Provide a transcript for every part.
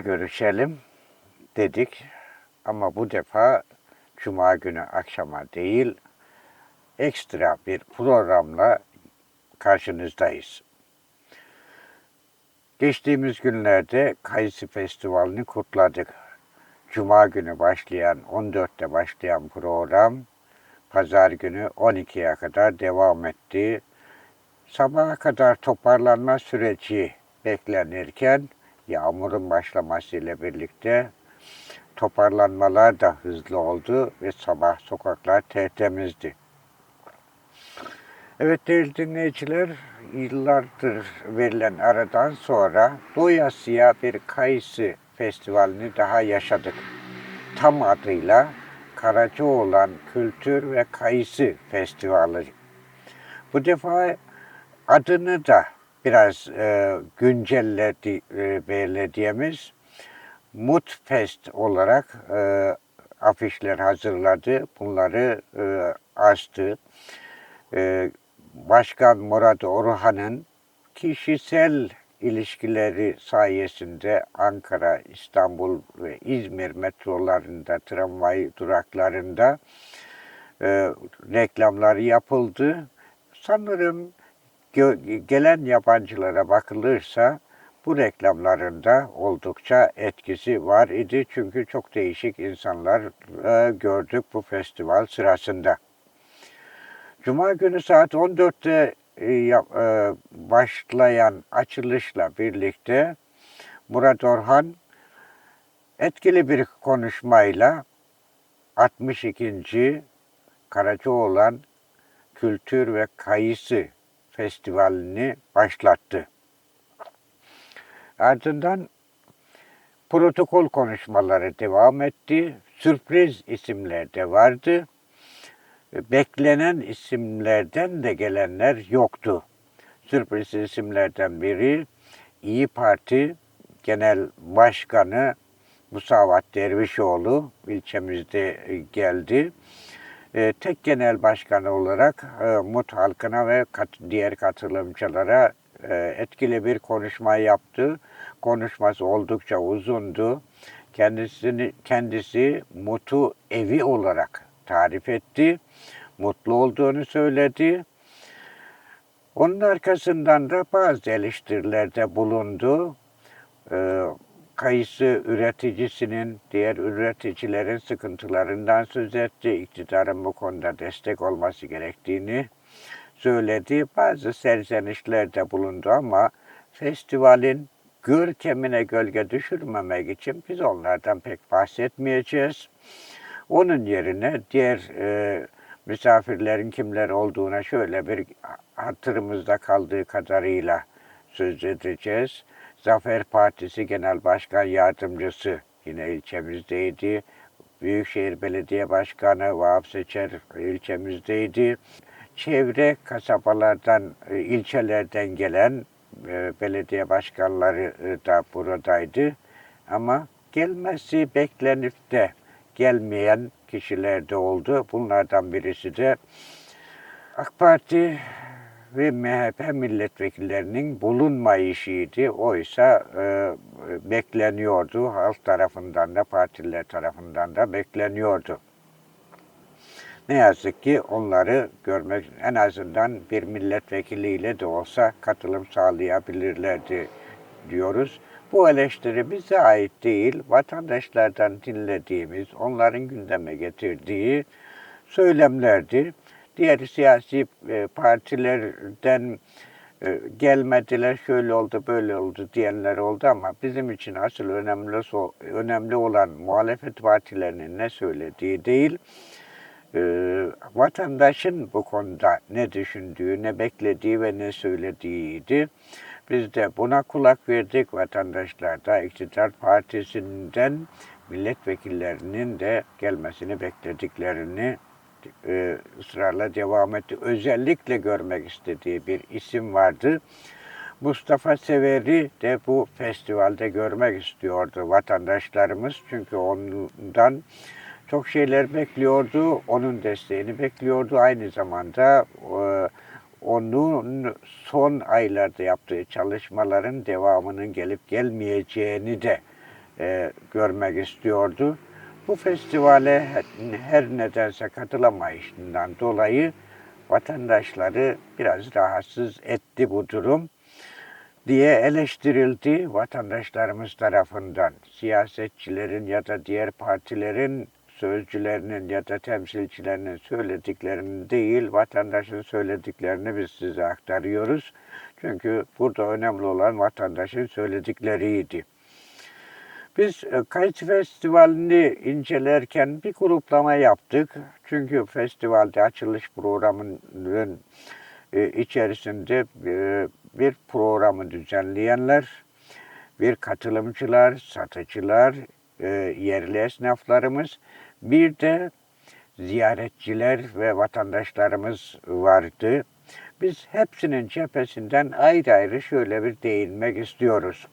görüşelim dedik. Ama bu defa Cuma günü akşama değil, ekstra bir programla karşınızdayız. Geçtiğimiz günlerde Kayısı Festivali'ni kutladık. Cuma günü başlayan, 14'te başlayan program, pazar günü 12'ye kadar devam etti. Sabaha kadar toparlanma süreci beklenirken, yağmurun başlamasıyla birlikte toparlanmalar da hızlı oldu ve sabah sokaklar tertemizdi. Evet değerli dinleyiciler, yıllardır verilen aradan sonra doyasıya bir kayısı festivalini daha yaşadık. Tam adıyla Karacaoğlan Kültür ve Kayısı Festivali. Bu defa adını da biraz e, güncelledi e, belediyemiz. Mutfest olarak e, afişler hazırladı. Bunları e, astı. E, Başkan Murat Orhan'ın kişisel ilişkileri sayesinde Ankara, İstanbul ve İzmir metrolarında, tramvay duraklarında e, reklamları yapıldı. Sanırım gelen yabancılara bakılırsa bu reklamlarında oldukça etkisi var idi. Çünkü çok değişik insanlar e, gördük bu festival sırasında. Cuma günü saat 14'te e, e, başlayan açılışla birlikte Murat Orhan etkili bir konuşmayla 62. Karacaoğlan Kültür ve Kayısı Festivali'ni başlattı. Ardından protokol konuşmaları devam etti. Sürpriz isimler de vardı. Beklenen isimlerden de gelenler yoktu. Sürpriz isimlerden biri İyi Parti Genel Başkanı Musavat Dervişoğlu ilçemizde geldi. E, tek genel başkan olarak e, MUT halkına ve kat, diğer katılımcılara e, etkili bir konuşma yaptı. Konuşması oldukça uzundu. Kendisini kendisi MUT'u evi olarak tarif etti. Mutlu olduğunu söyledi. Onun arkasından da bazı eleştirilerde bulundu. Ee, kayısı üreticisinin diğer üreticilerin sıkıntılarından söz etti. İktidarın bu konuda destek olması gerektiğini söyledi. Bazı serzenişlerde bulundu ama festivalin görkemine gölge düşürmemek için biz onlardan pek bahsetmeyeceğiz. Onun yerine diğer e, misafirlerin kimler olduğuna şöyle bir hatırımızda kaldığı kadarıyla söz edeceğiz. Zafer Partisi Genel Başkan Yardımcısı yine ilçemizdeydi. Büyükşehir Belediye Başkanı Vahap Seçer ilçemizdeydi. Çevre kasabalardan, e, ilçelerden gelen e, belediye başkanları e, da buradaydı. Ama gelmesi beklenip de gelmeyen kişiler de oldu. Bunlardan birisi de AK Parti ve MHP milletvekillerinin bulunmayışıydı. Oysa e, bekleniyordu. Halk tarafından da partiler tarafından da bekleniyordu. Ne yazık ki onları görmek en azından bir milletvekiliyle de olsa katılım sağlayabilirlerdi diyoruz. Bu eleştiri bize ait değil, vatandaşlardan dinlediğimiz, onların gündeme getirdiği söylemlerdi. Diğer siyasi e, partilerden e, gelmediler, şöyle oldu, böyle oldu diyenler oldu ama bizim için asıl önemli, önemli olan muhalefet partilerinin ne söylediği değil, e, vatandaşın bu konuda ne düşündüğü, ne beklediği ve ne söylediğiydi. Biz de buna kulak verdik. Vatandaşlar da iktidar partisinden milletvekillerinin de gelmesini beklediklerini e, ısrarla devam etti. Özellikle görmek istediği bir isim vardı. Mustafa Sever'i de bu festivalde görmek istiyordu vatandaşlarımız. Çünkü ondan çok şeyler bekliyordu. Onun desteğini bekliyordu. Aynı zamanda e, onun son aylarda yaptığı çalışmaların devamının gelip gelmeyeceğini de e, görmek istiyordu. Bu festivale her nedense katılamayışından dolayı vatandaşları biraz rahatsız etti bu durum diye eleştirildi vatandaşlarımız tarafından. Siyasetçilerin ya da diğer partilerin sözcülerinin ya da temsilcilerinin söylediklerini değil, vatandaşın söylediklerini biz size aktarıyoruz. Çünkü burada önemli olan vatandaşın söyledikleriydi. Biz e, Kayıt Festivali'ni incelerken bir gruplama yaptık. Çünkü festivalde açılış programının e, içerisinde e, bir programı düzenleyenler, bir katılımcılar, satıcılar, yerli esnaflarımız, bir de ziyaretçiler ve vatandaşlarımız vardı. Biz hepsinin cephesinden ayrı ayrı şöyle bir değinmek istiyoruz.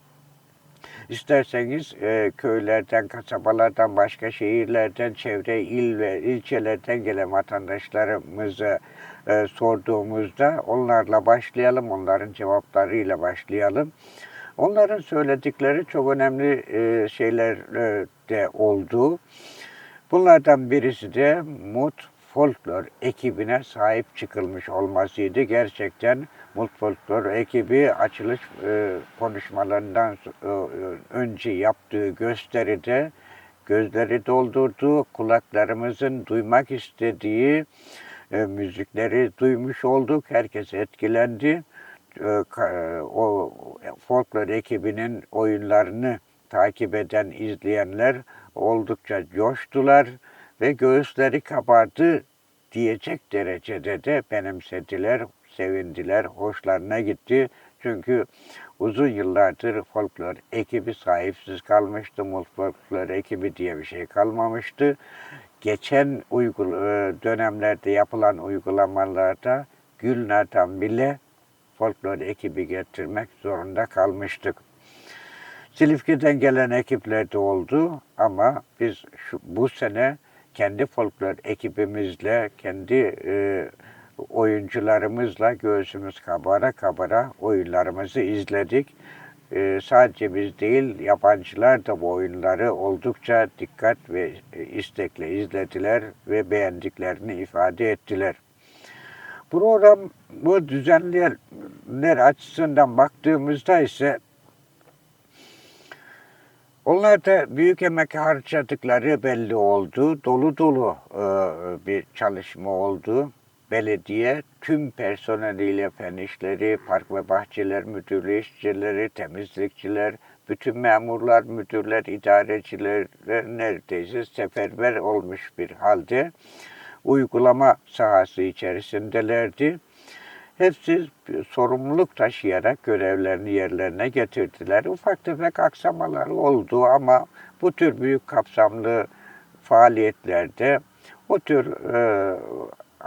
İsterseniz e, köylerden, kasabalardan, başka şehirlerden, çevre il ve ilçelerden gelen vatandaşlarımızı e, sorduğumuzda onlarla başlayalım, onların cevaplarıyla başlayalım. Onların söyledikleri çok önemli e, şeyler e, de oldu. Bunlardan birisi de Mut Folklor ekibine sahip çıkılmış olmasıydı. Gerçekten Mut Folklor ekibi açılış e, konuşmalarından e, önce yaptığı gösteride gözleri doldurdu, kulaklarımızın duymak istediği e, müzikleri duymuş olduk. Herkes etkilendi. E, e o folklor ekibinin oyunlarını takip eden izleyenler oldukça coştular ve göğüsleri kabardı diyecek derecede de benimsediler, sevindiler, hoşlarına gitti. Çünkü uzun yıllardır folklor ekibi sahipsiz kalmıştı. Folklor ekibi diye bir şey kalmamıştı. Geçen uygul e, dönemlerde yapılan uygulamalarda Gülnar'dan bile folklor ekibi getirmek zorunda kalmıştık. Silifke'den gelen ekipler de oldu ama biz şu, bu sene kendi folklor ekibimizle, kendi e, oyuncularımızla göğsümüz kabara kabara oyunlarımızı izledik. E, sadece biz değil, yabancılar da bu oyunları oldukça dikkat ve istekle izlediler ve beğendiklerini ifade ettiler. Programı düzenleyenler açısından baktığımızda ise onlar da büyük emek harcadıkları belli oldu. Dolu dolu e, bir çalışma oldu. Belediye tüm personeliyle fen işleri, park ve bahçeler müdürlüğü işçileri, temizlikçiler, bütün memurlar, müdürler, idareciler neredeyse seferber olmuş bir halde uygulama sahası içerisindelerdi. Hepsi sorumluluk taşıyarak görevlerini yerlerine getirdiler. Ufak tefek aksamalar oldu ama bu tür büyük kapsamlı faaliyetlerde o tür e,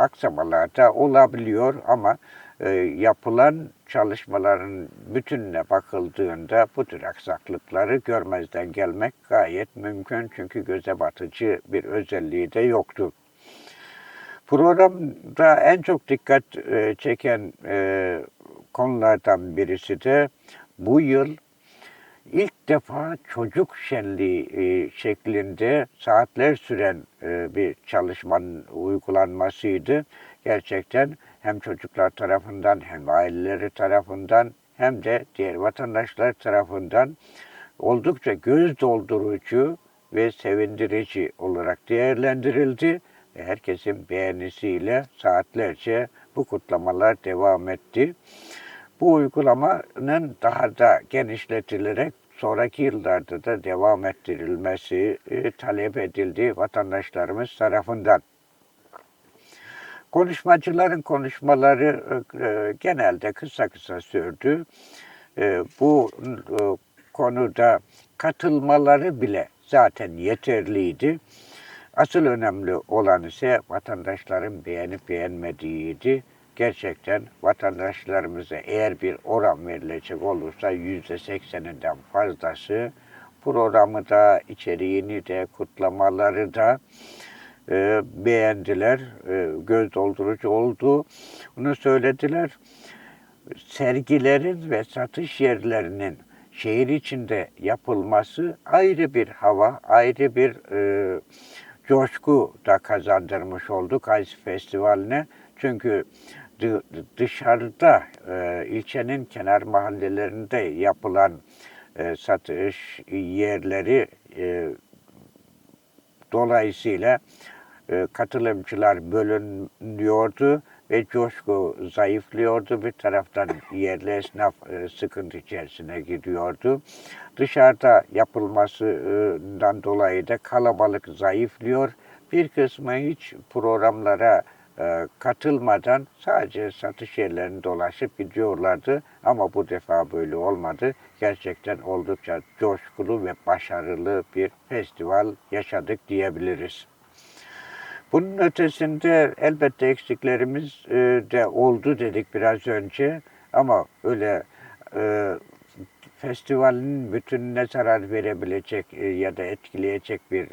aksamalar olabiliyor ama e, yapılan çalışmaların bütününe bakıldığında bu tür aksaklıkları görmezden gelmek gayet mümkün çünkü göze batıcı bir özelliği de yoktu. Programda en çok dikkat e, çeken e, konulardan birisi de bu yıl ilk defa çocuk şenliği e, şeklinde saatler süren bir çalışmanın uygulanmasıydı. Gerçekten hem çocuklar tarafından hem aileleri tarafından hem de diğer vatandaşlar tarafından oldukça göz doldurucu ve sevindirici olarak değerlendirildi herkesin beğenisiyle saatlerce bu kutlamalar devam etti. Bu uygulamanın daha da genişletilerek sonraki yıllarda da devam ettirilmesi e, talep edildi vatandaşlarımız tarafından. Konuşmacıların konuşmaları e, genelde kısa kısa sürdü. E, bu konuda katılmaları bile zaten yeterliydi. Asıl önemli olan ise vatandaşların beğenip beğenmediğiydi. Gerçekten vatandaşlarımıza eğer bir oran verilecek olursa yüzde sekseninden fazlası programı da, içeriğini de, kutlamaları da e, beğendiler. E, göz doldurucu oldu. Bunu söylediler. Sergilerin ve satış yerlerinin şehir içinde yapılması ayrı bir hava, ayrı bir e, coşku da kazandırmış oldu Kayısı Festivali'ne. Çünkü dışarıda e, ilçenin kenar mahallelerinde yapılan e, satış yerleri e, dolayısıyla e, katılımcılar bölünüyordu ve coşku zayıflıyordu. Bir taraftan yerli esnaf e, sıkıntı içerisine gidiyordu. Dışarıda yapılmasından dolayı da kalabalık zayıflıyor. Bir kısmı hiç programlara e, katılmadan sadece satış yerlerini dolaşıp gidiyorlardı. Ama bu defa böyle olmadı. Gerçekten oldukça coşkulu ve başarılı bir festival yaşadık diyebiliriz. Bunun ötesinde elbette eksiklerimiz e, de oldu dedik biraz önce ama öyle e, festivalin bütününe zarar verebilecek e, ya da etkileyecek bir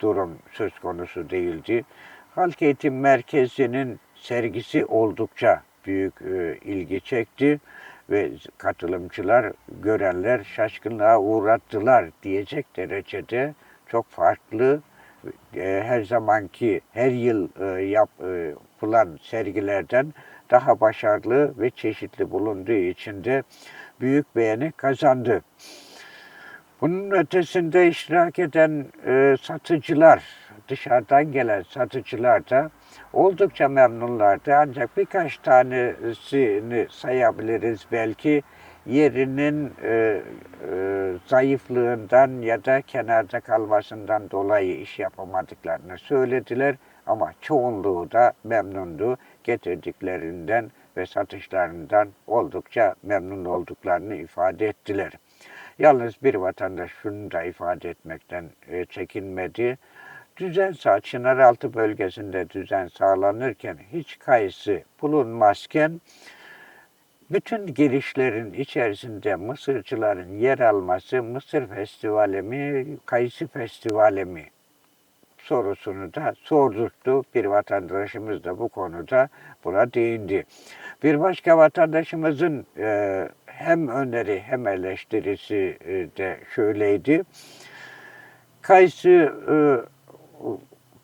durum söz konusu değildi. Halk Eğitim Merkezi'nin sergisi oldukça büyük e, ilgi çekti ve katılımcılar, görenler şaşkınlığa uğrattılar diyecek derecede çok farklı e, her zamanki her yıl e, yap, yapılan sergilerden daha başarılı ve çeşitli bulunduğu için de büyük beğeni kazandı. Bunun ötesinde iştirak eden satıcılar, dışarıdan gelen satıcılar da oldukça memnunlardı. Ancak birkaç tanesini sayabiliriz belki yerinin e, e, zayıflığından ya da kenarda kalmasından dolayı iş yapamadıklarını söylediler. Ama çoğunluğu da memnundu. Getirdiklerinden ve satışlarından oldukça memnun olduklarını ifade ettiler. Yalnız bir vatandaş şunu da ifade etmekten e, çekinmedi. Düzen sağ, Çınaraltı bölgesinde düzen sağlanırken hiç kayısı bulunmazken bütün girişlerin içerisinde Mısırcıların yer alması Mısır Festivali mi, Kayısı Festivali mi sorusunu da sordurttu. Bir vatandaşımız da bu konuda buna değindi. Bir başka vatandaşımızın e, hem öneri hem eleştirisi e, de şöyleydi. Kayısı e,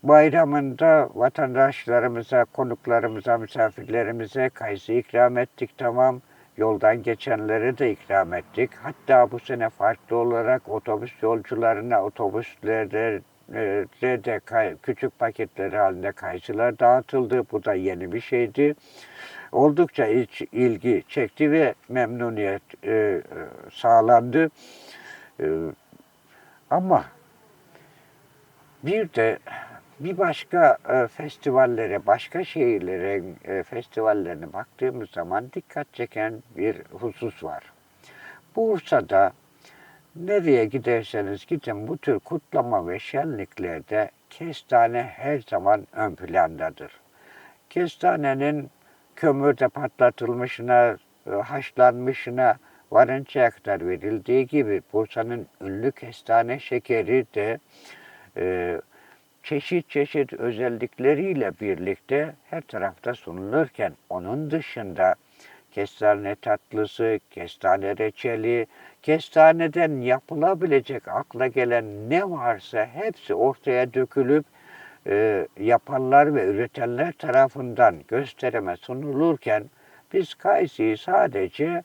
bayramında vatandaşlarımıza, konuklarımıza, misafirlerimize kayısı ikram ettik tamam. Yoldan geçenlere de ikram ettik. Hatta bu sene farklı olarak otobüs yolcularına otobüslerde e, de kay, küçük paketleri halinde kayısılar dağıtıldı. Bu da yeni bir şeydi. Oldukça iç, ilgi çekti ve memnuniyet e, sağlandı. E, ama bir de bir başka e, festivallere, başka şehirlerin e, festivallerine baktığımız zaman dikkat çeken bir husus var. Bursa'da nereye giderseniz gidin bu tür kutlama ve şenliklerde kestane her zaman ön plandadır. Kestanenin kömürde patlatılmışına, e, haşlanmışına varıncaya kadar verildiği gibi Bursa'nın ünlü kestane şekeri de e, çeşit çeşit özellikleriyle birlikte her tarafta sunulurken onun dışında kestane tatlısı, kestane reçeli, kestaneden yapılabilecek akla gelen ne varsa hepsi ortaya dökülüp e, yapanlar ve üretenler tarafından gösterime sunulurken biz kayısıyı sadece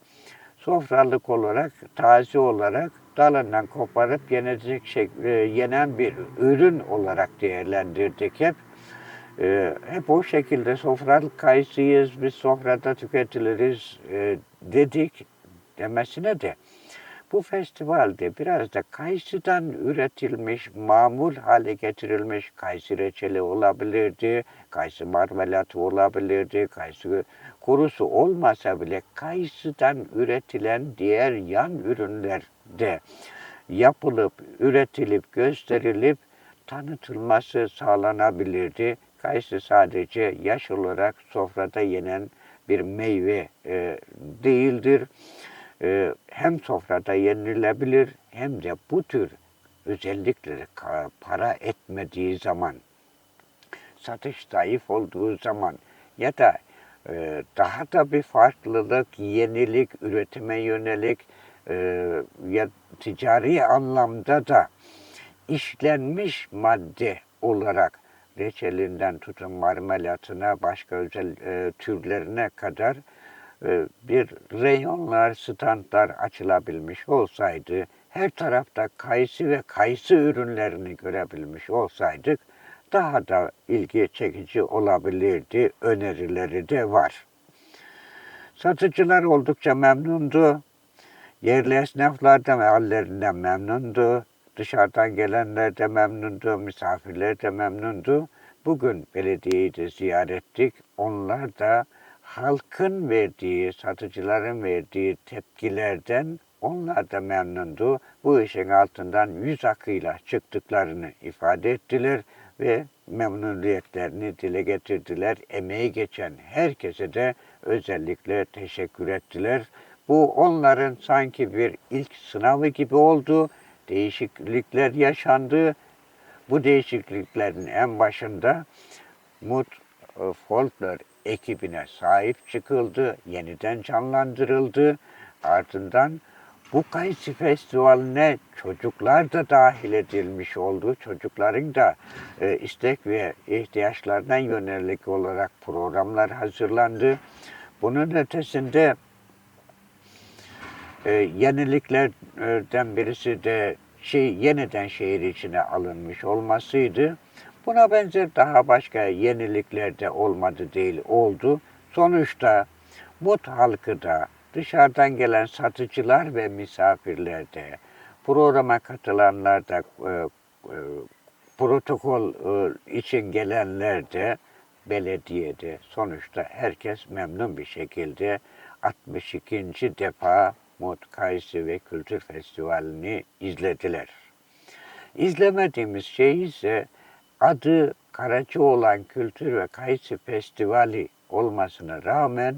sofralık olarak, taze olarak dalından koparıp yenecek şey, e, yenen bir ürün olarak değerlendirdik hep. E, hep o şekilde sofralık kayısıyız, biz sofrada tüketiliriz e, dedik demesine de bu festivalde biraz da kayısıdan üretilmiş, mamul hale getirilmiş kayısı reçeli olabilirdi, kayısı marmelatı olabilirdi, kayısı kurusu olmasa bile kayısıdan üretilen diğer yan ürünler de yapılıp, üretilip, gösterilip tanıtılması sağlanabilirdi. Kayısı sadece yaş olarak sofrada yenen bir meyve e, değildir. E, hem sofrada yenilebilir hem de bu tür özellikleri para etmediği zaman, satış zayıf olduğu zaman ya da e, daha da bir farklılık, yenilik, üretime yönelik e, ya ticari anlamda da işlenmiş madde olarak reçelinden tutun marmelatına başka özel e, türlerine kadar bir reyonlar, standlar açılabilmiş olsaydı, her tarafta kayısı ve kayısı ürünlerini görebilmiş olsaydık daha da ilgi çekici olabilirdi. Önerileri de var. Satıcılar oldukça memnundu. Yerli esnaflar da hallerinden memnundu. Dışarıdan gelenler de memnundu, misafirler de memnundu. Bugün belediyeyi de ziyaret ettik. Onlar da halkın verdiği, satıcıların verdiği tepkilerden onlar da memnundu. Bu işin altından yüz akıyla çıktıklarını ifade ettiler ve memnuniyetlerini dile getirdiler. Emeği geçen herkese de özellikle teşekkür ettiler. Bu onların sanki bir ilk sınavı gibi oldu. Değişiklikler yaşandı. Bu değişikliklerin en başında Mut e, Folklor ekibine sahip çıkıldı, yeniden canlandırıldı. Ardından bu Kayısı Festivali'ne çocuklar da dahil edilmiş oldu. Çocukların da e, istek ve ihtiyaçlarına yönelik olarak programlar hazırlandı. Bunun ötesinde e, yeniliklerden birisi de şey yeniden şehir içine alınmış olmasıydı. Buna benzer daha başka yenilikler de olmadı değil oldu. Sonuçta Mut halkı da dışarıdan gelen satıcılar ve misafirler de programa katılanlar da e, e, protokol e, için gelenler de belediyede sonuçta herkes memnun bir şekilde 62. defa Mut Kayısı ve Kültür Festivali'ni izlediler. İzlemediğimiz şey ise adı Karacaoğlan Kültür ve Kayısı Festivali olmasına rağmen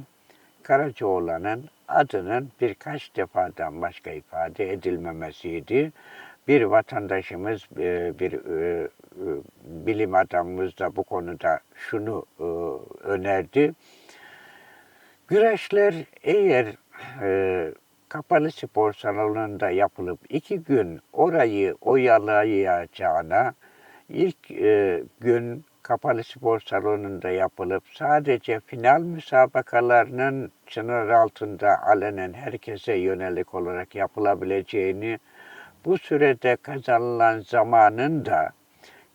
Karacaoğlan'ın adının birkaç defadan başka ifade edilmemesiydi. Bir vatandaşımız, e, bir e, e, bilim adamımız da bu konuda şunu önerdi. Güreşler eğer kapalı spor salonunda yapılıp iki gün orayı oyalayacağına ilk e, gün kapalı spor salonunda yapılıp sadece final müsabakalarının sınır altında alenen herkese yönelik olarak yapılabileceğini, bu sürede kazanılan zamanın da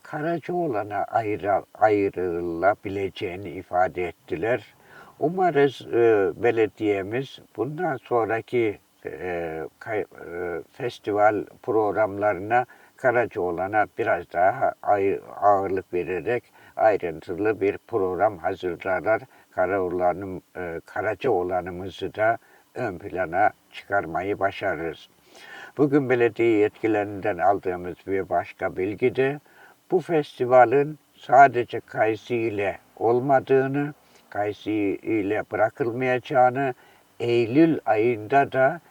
Karacaoğlan'a ayrı, ayrılabileceğini ifade ettiler. Umarız e, belediyemiz bundan sonraki e, kay, e, festival programlarına Karacaoğlan'a biraz daha ağırlık vererek ayrıntılı bir program hazırlarlar. Karaoğlan'ım, e, Karacaoğlan'ımızı da ön plana çıkarmayı başarırız. Bugün belediye yetkililerinden aldığımız bir başka bilgi de bu festivalin sadece Kaysi ile olmadığını, Kaysi ile bırakılmayacağını, Eylül ayında da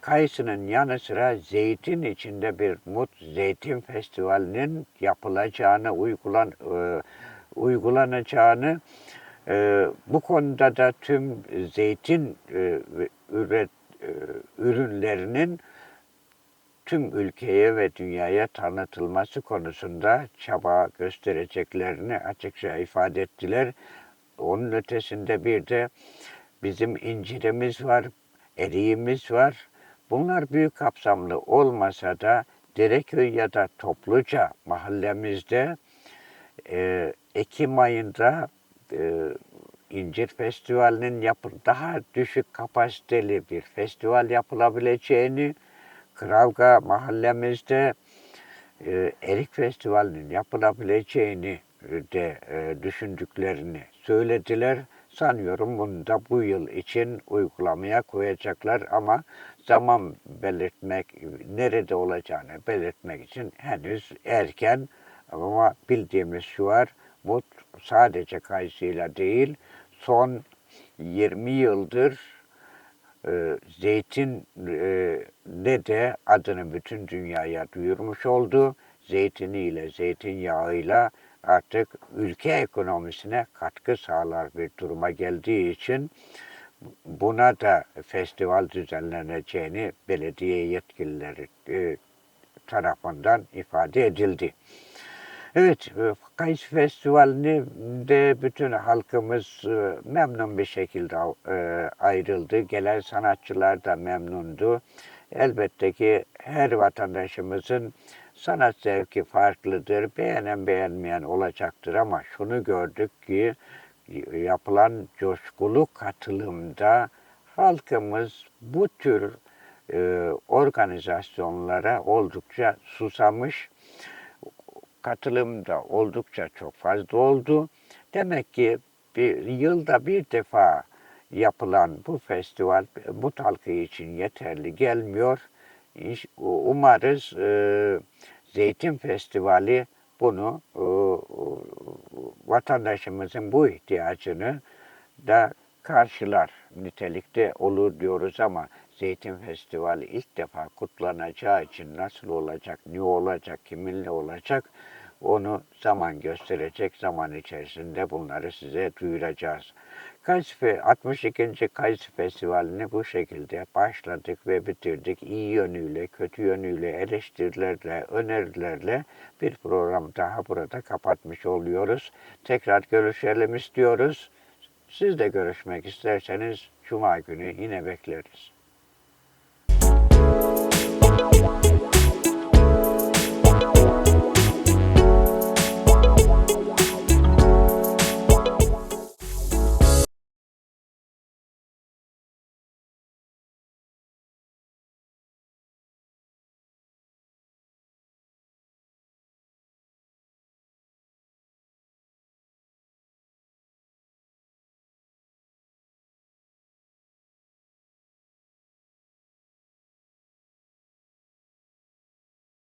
Kayısının yanı sıra zeytin içinde bir Mut Zeytin Festivali'nin yapılacağını, uygulan, e, uygulanacağını, e, bu konuda da tüm zeytin e, üret, e, ürünlerinin tüm ülkeye ve dünyaya tanıtılması konusunda çaba göstereceklerini açıkça ifade ettiler. Onun ötesinde bir de bizim incirimiz var, eriğimiz var. Bunlar büyük kapsamlı olmasa da Dereköy ya da topluca mahallemizde e, Ekim ayında e, İncir Festivali'nin yapı daha düşük kapasiteli bir festival yapılabileceğini, Kravga mahallemizde e, Erik Festivali'nin yapılabileceğini de e, düşündüklerini söylediler. Sanıyorum bunu da bu yıl için uygulamaya koyacaklar ama zaman belirtmek, nerede olacağını belirtmek için henüz erken ama bildiğimiz şu var, bu sadece kayısıyla değil, son 20 yıldır e, zeytin e, ne de adını bütün dünyaya duyurmuş oldu. Zeytiniyle, zeytinyağıyla artık ülke ekonomisine katkı sağlar bir duruma geldiği için buna da festival düzenleneceğini belediye yetkilileri e, tarafından ifade edildi. Evet, e, Kayıs Festivali'ni de bütün halkımız e, memnun bir şekilde ayrıldı. Gelen sanatçılar da memnundu. Elbette ki her vatandaşımızın sanat zevki farklıdır. Beğenen beğenmeyen olacaktır ama şunu gördük ki yapılan coşkulu katılımda halkımız bu tür e, organizasyonlara oldukça susamış. Katılım da oldukça çok fazla oldu. Demek ki bir yılda bir defa yapılan bu festival bu halkı için yeterli gelmiyor. Umarız e, Zeytin Festivali bunu e, vatandaşımızın bu ihtiyacını da karşılar nitelikte olur diyoruz ama Zeytin Festivali ilk defa kutlanacağı için nasıl olacak, ne olacak, kiminle olacak onu zaman gösterecek. Zaman içerisinde bunları size duyuracağız. Kayısı, 62. Kayısı Festivali'ni bu şekilde başladık ve bitirdik. İyi yönüyle, kötü yönüyle, eleştirilerle, önerilerle bir program daha burada kapatmış oluyoruz. Tekrar görüşelim istiyoruz. Siz de görüşmek isterseniz Cuma günü yine bekleriz.